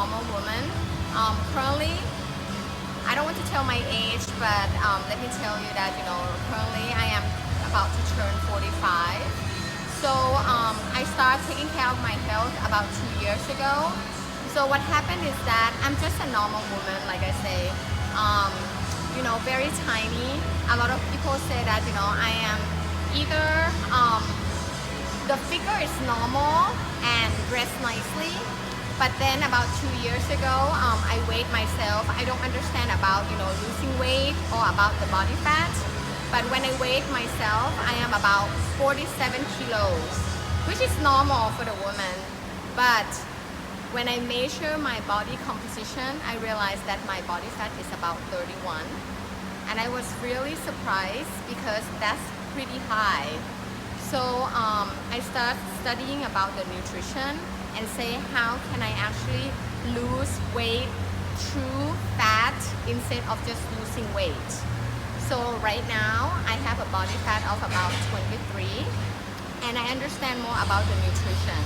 normal woman. Um, currently, I don't want to tell my age, but um, let me tell you that you know currently I am about to turn 45. So um, I started taking care of my health about two years ago. So what happened is that I'm just a normal woman, like I say. Um, you know, very tiny. A lot of people say that you know I am either um, the figure is normal and dressed nicely, but then about two years ago, um, I weighed myself. I don't understand about you know losing weight or about the body fat, but when I weighed myself, I am about 47 kilos, which is normal for the woman. But when I measure my body composition, I realized that my body fat is about 31. And I was really surprised because that's pretty high. So um, I started studying about the nutrition and say how can I actually lose weight through fat instead of just losing weight. So right now I have a body fat of about 23 and I understand more about the nutrition.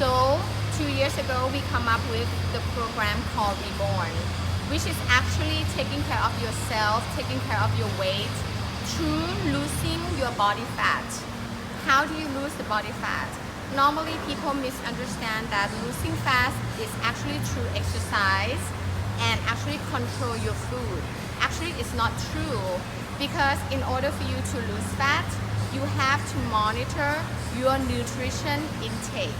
So two years ago we come up with the program called Reborn, which is actually taking care of yourself, taking care of your weight through losing your body fat. How do you lose the body fat? Normally people misunderstand that losing fat is actually through exercise and actually control your food. Actually it's not true because in order for you to lose fat, you have to monitor your nutrition intake.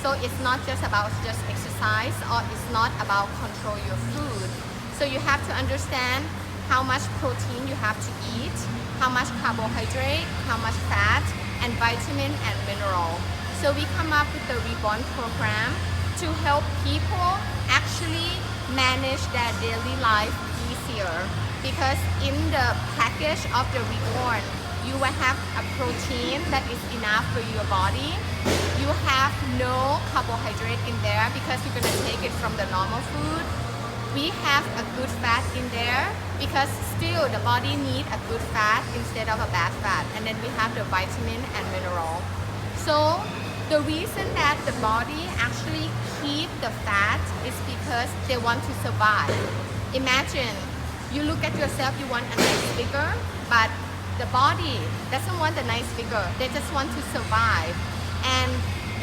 So it's not just about just exercise or it's not about control your food. So you have to understand how much protein you have to eat, how much carbohydrate, how much fat, and vitamin and mineral. So we come up with the Reborn program to help people actually manage their daily life easier. Because in the package of the Reborn, you will have a protein that is enough for your body. You have no carbohydrate in there because you're gonna take it from the normal food. We have a good fat in there because still the body need a good fat instead of a bad fat. And then we have the vitamin and mineral. So the reason that the body actually keep the fat is because they want to survive. Imagine you look at yourself, you want a nice figure, but the body doesn't want a nice figure. They just want to survive. And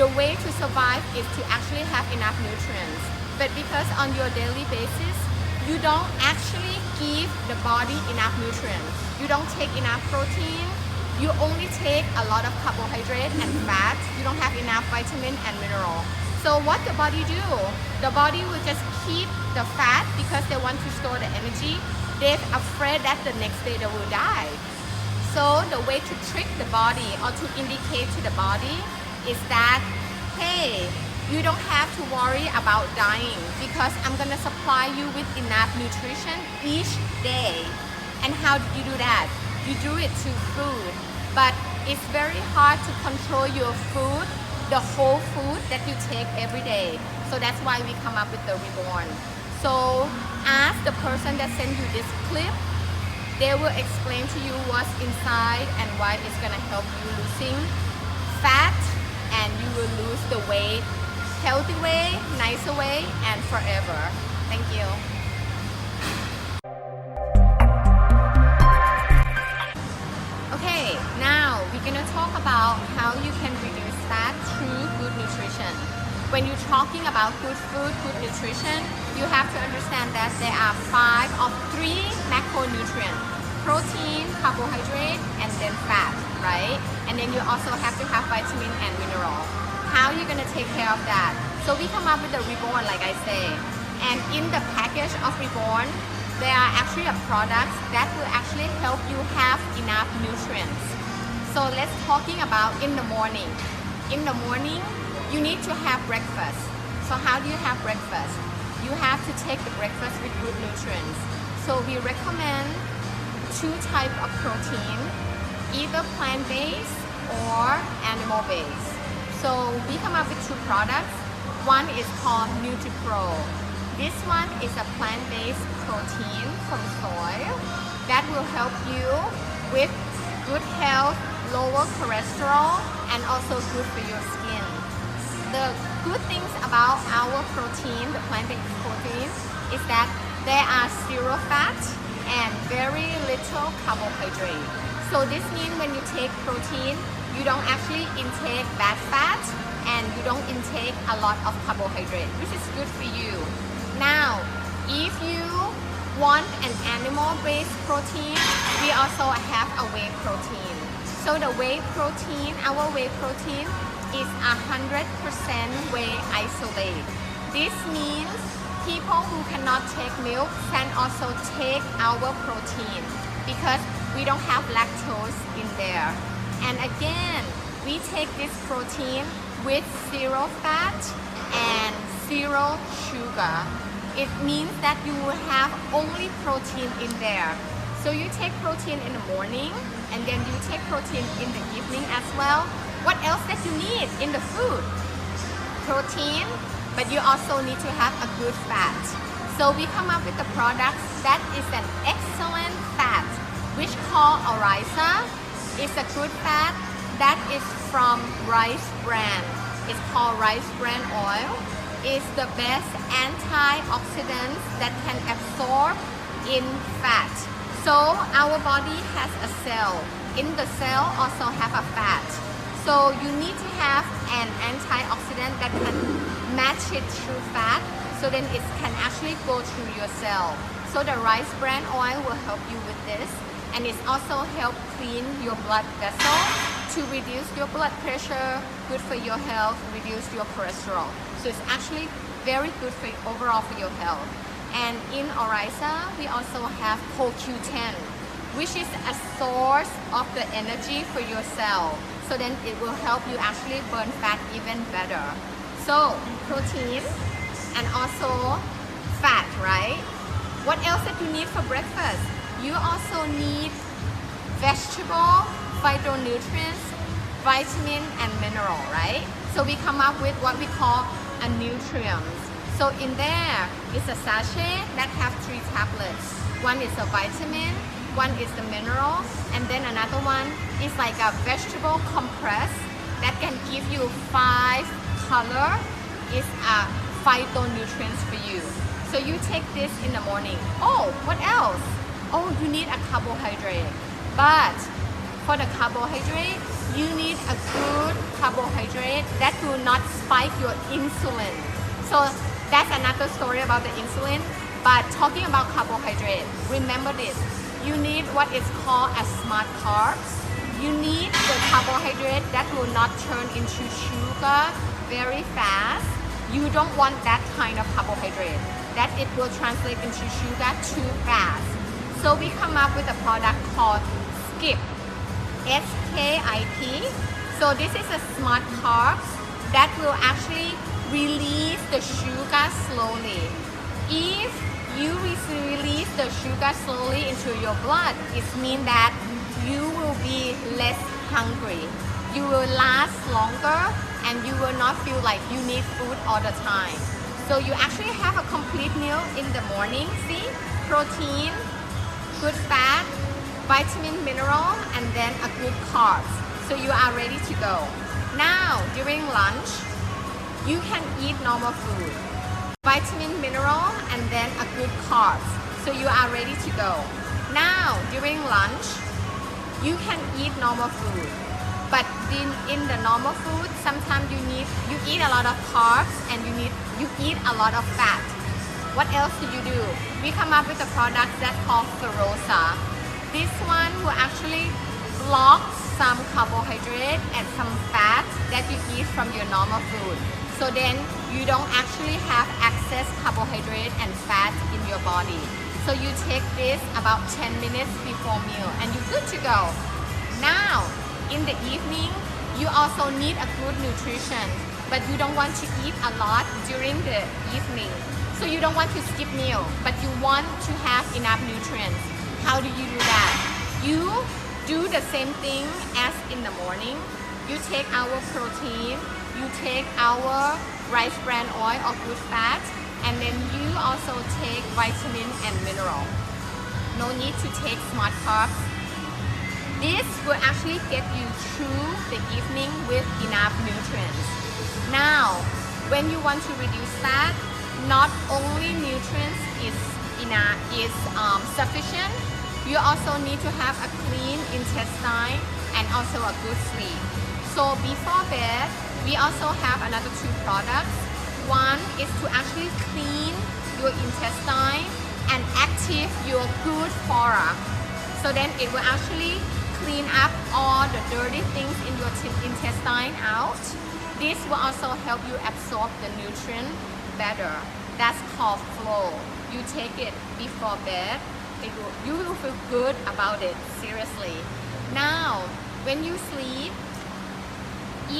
the way to survive is to actually have enough nutrients. But because on your daily basis, you don't actually give the body enough nutrients. You don't take enough protein. You only take a lot of carbohydrate and fat. You don't have enough vitamin and mineral. So what the body do? The body will just keep the fat because they want to store the energy. They're afraid that the next day they will die. So the way to trick the body or to indicate to the body is that, hey, you don't have to worry about dying because I'm gonna supply you with enough nutrition each day. And how do you do that? You do it to food. But it's very hard to control your food, the whole food that you take every day. So that's why we come up with the Reborn. So ask the person that sent you this clip they will explain to you what's inside and why it's gonna help you losing fat and you will lose the weight healthy way, nicer way, and forever. Thank you. About how you can reduce fat through good nutrition. When you're talking about good food, good nutrition, you have to understand that there are five of three macronutrients. Protein, carbohydrate, and then fat, right? And then you also have to have vitamin and mineral. How are you gonna take care of that? So we come up with the Reborn, like I say. And in the package of Reborn, there are actually a products that will actually help you have enough nutrients. So let's talking about in the morning. In the morning, you need to have breakfast. So how do you have breakfast? You have to take the breakfast with good nutrients. So we recommend two type of protein, either plant-based or animal-based. So we come up with two products. One is called NutriPro. This one is a plant-based protein from soy that will help you with good health, lower cholesterol, and also good for your skin. The good things about our protein, the plant-based protein, is that there are zero fat and very little carbohydrate. So this means when you take protein, you don't actually intake bad fat and you don't intake a lot of carbohydrate, which is good for you. Now, if you want an animal-based protein, we also have a whey protein. So the whey protein, our whey protein is 100% whey isolate. This means people who cannot take milk can also take our protein because we don't have lactose in there. And again, we take this protein with zero fat and zero sugar. It means that you will have only protein in there. So you take protein in the morning and then you take protein in the evening as well. What else that you need in the food? Protein, but you also need to have a good fat. So we come up with a product that is an excellent fat, which called Orisa. It's a good fat that is from rice bran. It's called rice bran oil. It's the best antioxidant that can absorb in fat. So our body has a cell. In the cell also have a fat. So you need to have an antioxidant that can match it through fat so then it can actually go through your cell. So the rice bran oil will help you with this and it also help clean your blood vessel to reduce your blood pressure, good for your health, reduce your cholesterol. So it's actually very good for overall for your health. And in Orisa, we also have CoQ10, which is a source of the energy for your cell. So then it will help you actually burn fat even better. So protein and also fat, right? What else that you need for breakfast? You also need vegetable, phytonutrients, vitamin and mineral, right? So we come up with what we call a nutrients. So in there is a sachet that have three tablets. One is a vitamin, one is the mineral, and then another one is like a vegetable compress that can give you five color is a phytonutrients for you. So you take this in the morning. Oh, what else? Oh, you need a carbohydrate. But for the carbohydrate, you need a good carbohydrate that will not spike your insulin. So that's another story about the insulin. But talking about carbohydrate, remember this. You need what is called as smart carbs. You need the carbohydrate that will not turn into sugar very fast. You don't want that kind of carbohydrate that it will translate into sugar too fast. So we come up with a product called Skip. S-K-I-P. So this is a smart carb that will actually release the sugar slowly. If you release the sugar slowly into your blood, it means that you will be less hungry. You will last longer and you will not feel like you need food all the time. So you actually have a complete meal in the morning, see? Protein, good fat, vitamin, mineral, and then a good carbs. So you are ready to go. Now, during lunch, you can eat normal food, vitamin, mineral, and then a good carbs. So you are ready to go. Now, during lunch, you can eat normal food. But in, in the normal food, sometimes you need you eat a lot of carbs and you need you eat a lot of fat. What else do you do? We come up with a product that's called Ferosa. This one will actually block some carbohydrate and some fat that you eat from your normal food. So then you don't actually have excess carbohydrate and fat in your body. So you take this about 10 minutes before meal and you're good to go. Now, in the evening, you also need a good nutrition, but you don't want to eat a lot during the evening. So you don't want to skip meal, but you want to have enough nutrients. How do you do that? You do the same thing as in the morning. You take our protein, you take our rice bran oil or good fat, and then you also take vitamin and mineral. No need to take smart carbs. This will actually get you through the evening with enough nutrients. Now, when you want to reduce fat, not only nutrients is enough is um, sufficient, you also need to have a clean intestine and also a good sleep. So before bed, we also have another two products. One is to actually clean your intestine and active your good flora. So then it will actually clean up all the dirty things in your intestine out. This will also help you absorb the nutrient better. That's called flow. You take it before bed. It will, you will feel good about it. Seriously. Now, when you sleep,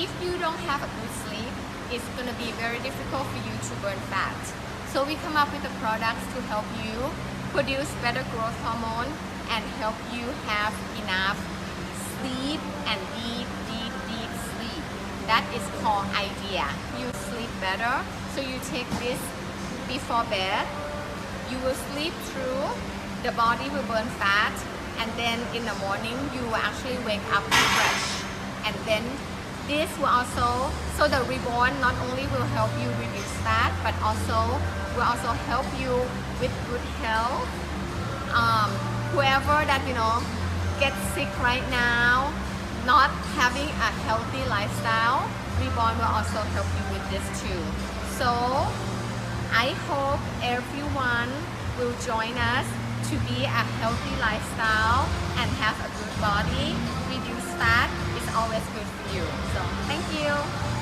if you don't have a good sleep, it's gonna be very difficult for you to burn fat. So we come up with the products to help you produce better growth hormone and help you have enough sleep and deep, deep, deep sleep. That is called idea. You sleep better, so you take this before bed. You will sleep through, the body will burn fat, and then in the morning you will actually wake up fresh. And then this will also, so the reborn not only will help you reduce fat, but also will also help you with good health. Um, whoever that you know gets sick right now, not having a healthy lifestyle, reborn will also help you with this too. So I hope everyone will join us to be a healthy lifestyle and have a good body. Reduce fat is always good you. So thank you.